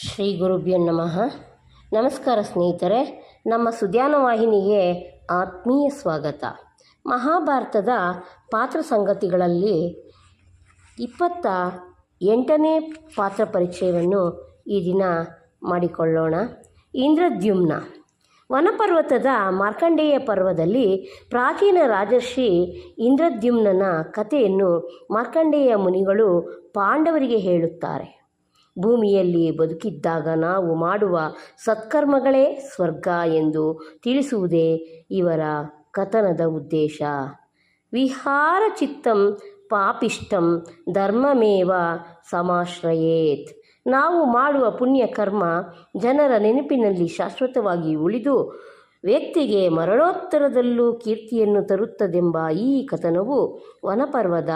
ಶ್ರೀ ಗುರುಭ್ಯೋ ನಮಃ. ನಮಸ್ಕಾರ ಸ್ನೇಹಿತರೆ, ನಮ್ಮ ಸುಧ್ಯಾನ ವಾಹಿನಿಗೆ ಆತ್ಮೀಯ ಸ್ವಾಗತ. ಮಹಾಭಾರತದ ಪಾತ್ರ ಸಂಗತಿಗಳಲ್ಲಿ ಇಪ್ಪತ್ತ ಎಂಟನೇ ಪಾತ್ರ ಪರಿಚಯವನ್ನು ಈ ದಿನ ಮಾಡಿಕೊಳ್ಳೋಣ. ಇಂದ್ರದ್ಯುಮ್ನ. ವನಪರ್ವತದ ಮಾರ್ಕಂಡೇಯ ಪರ್ವದಲ್ಲಿ ಪ್ರಾಚೀನ ರಾಜರ್ಷಿ ಇಂದ್ರದ್ಯುಮ್ನನ ಕಥೆಯನ್ನು ಮಾರ್ಕಂಡೇಯ ಮುನಿಗಳು ಪಾಂಡವರಿಗೆ ಹೇಳುತ್ತಾರೆ. ಭೂಮಿಯಲ್ಲಿ ಬದುಕಿದ್ದಾಗ ನಾವು ಮಾಡುವ ಸತ್ಕರ್ಮಗಳೇ ಸ್ವರ್ಗ ಎಂದು ತಿಳಿಸುವುದೇ ಇವರ ಕಥನದ ಉದ್ದೇಶ. ವಿಹಾರ ಚಿತ್ತಂ ಪಾಪಿಷ್ಟಂ ಧರ್ಮಮೇವ ಸಮಾಶ್ರಯೇತ್. ನಾವು ಮಾಡುವ ಪುಣ್ಯ ಕರ್ಮ ಜನರ ನೆನಪಿನಲ್ಲಿ ಶಾಶ್ವತವಾಗಿ ಉಳಿದು ವ್ಯಕ್ತಿಗೆ ಮರಣೋತ್ತರದಲ್ಲೂ ಕೀರ್ತಿಯನ್ನು ತರುತ್ತದೆಂಬ ಈ ಕಥನವು ವನಪರ್ವದ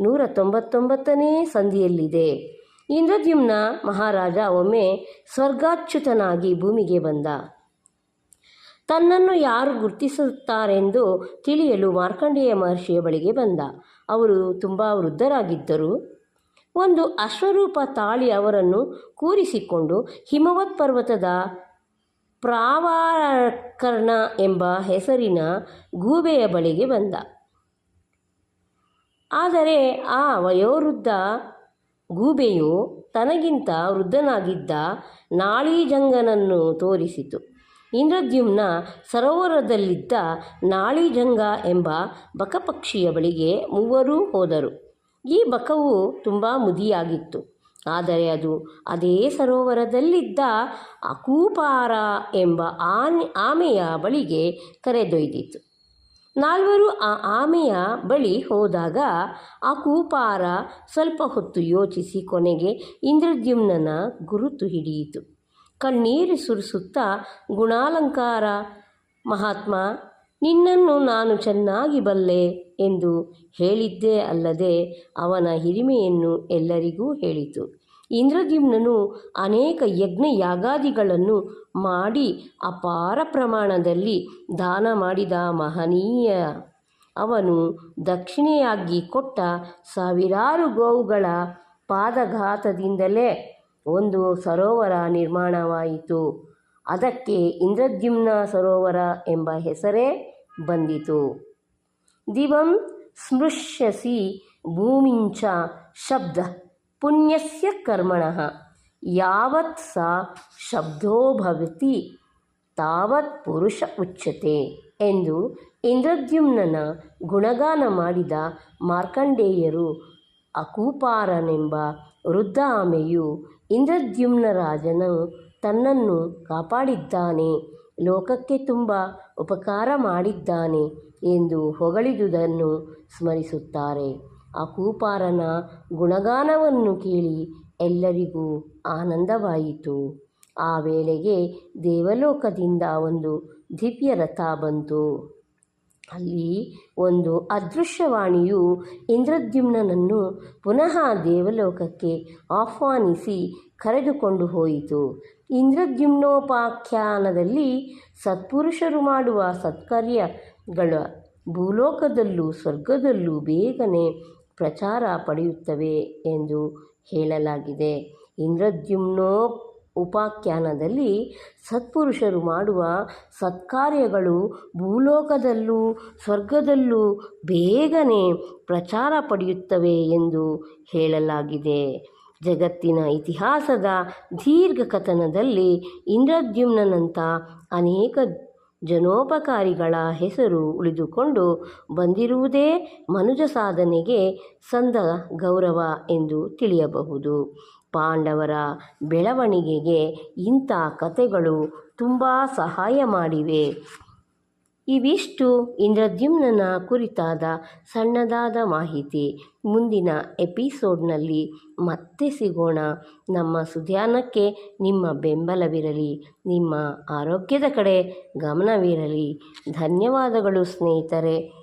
ನೂರ ತೊಂಬತ್ತೊಂಬತ್ತನೇ ಸಂಧಿಯಲ್ಲಿದೆ. ಇಂದ್ರದ್ಯುಮ್ನ ಮಹಾರಾಜ ಒಮ್ಮೆ ಸ್ವರ್ಗಾಚ್ಯುತನಾಗಿ ಭೂಮಿಗೆ ಬಂದ. ತನ್ನನ್ನು ಯಾರು ಗುರುತಿಸುತ್ತಾರೆಂದು ತಿಳಿಯಲು ಮಾರ್ಕಂಡೇಯ ಮಹರ್ಷಿಯ ಬಳಿಗೆ ಬಂದ. ಅವರು ತುಂಬ ವೃದ್ಧರಾಗಿದ್ದರು. ಒಂದು ಅಶ್ವರೂಪ ತಾಳಿ ಅವರನ್ನು ಕೂರಿಸಿಕೊಂಡು ಹಿಮವತ್ ಪರ್ವತದ ಪ್ರಾವಾಕರ್ಣ ಎಂಬ ಹೆಸರಿನ ಗೂಬೆಯ ಬಳಿಗೆ ಬಂದ. ಆದರೆ ಆ ವಯೋವೃದ್ಧ ಗೂಬೆಯು ತನಗಿಂತ ವೃದ್ಧನಾಗಿದ್ದ ನಾಳೀಜಂಗನನ್ನು ತೋರಿಸಿತು. ಇಂದ್ರದ್ಯುಮ್ನ ಸರೋವರದಲ್ಲಿದ್ದ ನಾಳೀಜಂಗ ಎಂಬ ಬಕಪಕ್ಷಿಯ ಬಳಿಗೆ ಮೂವರೂ ಹೋದರು. ಈ ಬಕವು ತುಂಬ ಮುದಿಯಾಗಿತ್ತು. ಆದರೆ ಅದು ಅದೇ ಸರೋವರದಲ್ಲಿದ್ದ ಅಕೂಪಾರ ಎಂಬ ಆನೆ, ಆಮೆಯ ಬಳಿಗೆ ಕರೆದೊಯ್ದಿತು. ನಾಲ್ವರು ಆ ಆಮೆಯ ಬಳಿ ಹೋದಾಗ ಆ ಕೂಪಾರ ಸ್ವಲ್ಪ ಹೊತ್ತು ಯೋಚಿಸಿ ಕೊನೆಗೆ ಇಂದ್ರದ್ಯುಮ್ನನ ಗುರುತು ಹಿಡಿಯಿತು. ಕಣ್ಣೀರು ಸುರಿಸುತ್ತಾ, ಗುಣಾಲಂಕಾರ, ಮಹಾತ್ಮ, ನಿನ್ನನ್ನು ನಾನು ಚೆನ್ನಾಗಿ ಬಲ್ಲೆ ಎಂದು ಹೇಳಿದ್ದೇ ಅಲ್ಲದೆ ಅವನ ಹಿರಿಮೆಯನ್ನು ಎಲ್ಲರಿಗೂ ಹೇಳಿತು. ಇಂದ್ರದ್ಯುಮ್ನನು ಅನೇಕ ಯಜ್ಞ ಯಾಗಾದಿಗಳನ್ನು ಮಾಡಿ ಅಪಾರ ಪ್ರಮಾಣದಲ್ಲಿ ದಾನ ಮಾಡಿದ ಮಹನೀಯ. ಅವನು ದಕ್ಷಿಣೆಯಾಗಿ ಕೊಟ್ಟ ಸಾವಿರಾರು ಗೋವುಗಳ ಪಾದಘಾತದಿಂದಲೇ ಒಂದು ಸರೋವರ ನಿರ್ಮಾಣವಾಯಿತು. ಅದಕ್ಕೆ ಇಂದ್ರದ್ಯುಮ್ನ ಸರೋವರ ಎಂಬ ಹೆಸರೇ ಬಂದಿತು. ದಿವಂ ಸ್ಮೃಶ್ಯಸಿ ಭೂಮಿಂಚ ಶಬ್ದ. ಪುಣ್ಯಸ್ಯ ಕರ್ಮಣಃ. ಯಾವತ್ ಸಾ ಶಬ್ದೋ ಭವತಿ, ತಾವತ್ ಪುರುಷ ಉಚ್ಯತೆ ಎಂದು ಇಂದ್ರದ್ಯುಮ್ನನ ಗುಣಗಾನ ಮಾಡಿದ ಮಾರ್ಕಂಡೇಯರು ಅಕೂಪಾರನೆಂಬ ವೃದ್ಧ ಆಮೆಯು ಇಂದ್ರದ್ಯುಮ್ನ ರಾಜನು ತನ್ನನ್ನು ಕಾಪಾಡಿದ್ದಾನೆ, ಲೋಕಕ್ಕೆ ತುಂಬ ಉಪಕಾರ ಮಾಡಿದ್ದಾನೆ ಎಂದು ಹೊಗಳಿದುದನ್ನು ಸ್ಮರಿಸುತ್ತಾರೆ. ಅಕೂಪಾರನ ಗುಣಗಾನವನ್ನು ಕೇಳಿ ಎಲ್ಲರಿಗೂ ಆನಂದವಾಯಿತು. ಆ ವೇಳೆಗೆ ದೇವಲೋಕದಿಂದ ಒಂದು ದಿವ್ಯ ರಥ ಬಂತು. ಅಲ್ಲಿ ಒಂದು ಅದೃಶ್ಯವಾಣಿಯು ಇಂದ್ರದ್ಯುಮ್ನನ್ನು ಪುನಃ ದೇವಲೋಕಕ್ಕೆ ಆಹ್ವಾನಿಸಿ ಕರೆದುಕೊಂಡು ಹೋಯಿತು. ಇಂದ್ರದ್ಯುಮ್ನೋಪಾಖ್ಯಾನದಲ್ಲಿ ಸತ್ಪುರುಷರು ಮಾಡುವ ಸತ್ಕಾರ್ಯಗಳ ಭೂಲೋಕದಲ್ಲೂ ಸ್ವರ್ಗದಲ್ಲೂ ಬೇಗನೆ ಪ್ರಚಾರ ಪಡೆಯುತ್ತವೆ ಎಂದು ಹೇಳಲಾಗಿದೆ. ಇಂದ್ರದ್ಯುಮ್ನೋ ಉಪಾಖ್ಯಾನದಲ್ಲಿ ಸತ್ಪುರುಷರು ಮಾಡುವ ಸತ್ಕಾರ್ಯಗಳು ಭೂಲೋಕದಲ್ಲೂ ಸ್ವರ್ಗದಲ್ಲೂ ಬೇಗನೆ ಪ್ರಚಾರ ಪಡೆಯುತ್ತವೆ ಎಂದು ಹೇಳಲಾಗಿದೆ. ಜಗತ್ತಿನ ಇತಿಹಾಸದ ದೀರ್ಘ ಕಥನದಲ್ಲಿ ಇಂದ್ರದ್ಯುಮ್ನಂಥ ಅನೇಕ ಜನೋಪಕಾರಿಗಳ ಹೆಸರು ಉಳಿದುಕೊಂಡು ಬಂದಿರುವುದೇ ಮನುಜ ಸಾಧನೆಗೆ ಸಂದ ಗೌರವ ಎಂದು ತಿಳಿಯಬಹುದು. ಪಾಂಡವರ ಬೆಳವಣಿಗೆಗೆ ಇಂಥ ಕಥೆಗಳು ತುಂಬ ಸಹಾಯ ಮಾಡಿವೆ. ಇವಿಷ್ಟು ಇಂದ್ರದ್ಯುಮ್ನ ಕುರಿತಾದ ಸಣ್ಣದಾದ ಮಾಹಿತಿ. ಮುಂದಿನ ಎಪಿಸೋಡ್ನಲ್ಲಿ ಮತ್ತೆ ಸಿಗೋಣ. ನಮ್ಮ ಸುಧ್ಯಾನಕ್ಕೆ ನಿಮ್ಮ ಬೆಂಬಲವಿರಲಿ, ನಿಮ್ಮ ಆರೋಗ್ಯದ ಕಡೆ ಗಮನವಿರಲಿ. ಧನ್ಯವಾದಗಳು ಸ್ನೇಹಿತರೆ.